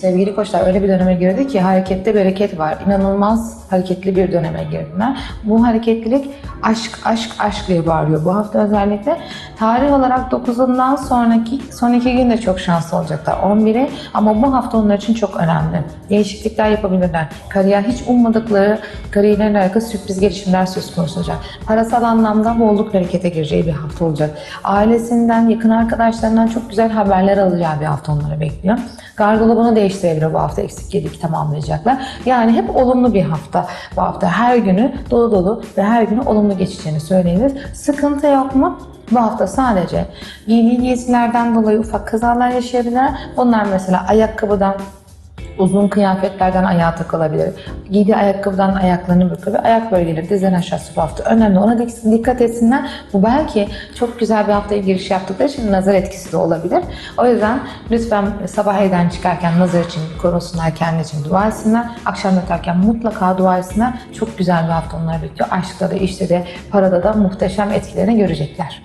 Sevgili koçlar öyle bir döneme girdi ki harekette bereket var. İnanılmaz hareketli bir döneme girdiler. Bu hareketlilik aşk, aşk, aşk diye bağırıyor. Bu hafta özellikle tarih olarak 9'undan sonraki son iki gün de çok şanslı olacaklar. 11'i ama bu hafta onlar için çok önemli. Değişiklikler yapabilirler. Kariyer hiç ummadıkları kariyerlerle alakalı sürpriz gelişimler söz konusu olacak. Parasal anlamda bolluk harekete gireceği bir hafta olacak. Ailesinden, yakın arkadaşlarından çok güzel haberler alacağı bir hafta onları bekliyor. Gardırobunu değiştirebilir bu hafta. Eksik gedik tamamlayacaklar. Yani hep olumlu bir hafta. Bu hafta her günü dolu dolu ve her günü olumlu geçeceğini söyleyebiliriz. Sıkıntı yok mu? Bu hafta sadece giydiği giysilerden dolayı ufak kazalar yaşayabilirler. Bunlar mesela ayakkabıdan, uzun kıyafetlerden ayağa takılabilir. Giydiği ayakkabıdan ayaklarını büküyor. Ayak bölgeleri dizden aşağısı bu hafta önemli. Ona dik- dikkat etsinler. Bu belki çok güzel bir haftaya giriş yaptıkları için nazar etkisi de olabilir. O yüzden lütfen sabah evden çıkarken nazar için korusunlar, kendi için dua etsinler. Akşam yatarken mutlaka dua etsinler. Çok güzel bir hafta onları bekliyor. Aşkta da, işte de, parada da muhteşem etkilerini görecekler.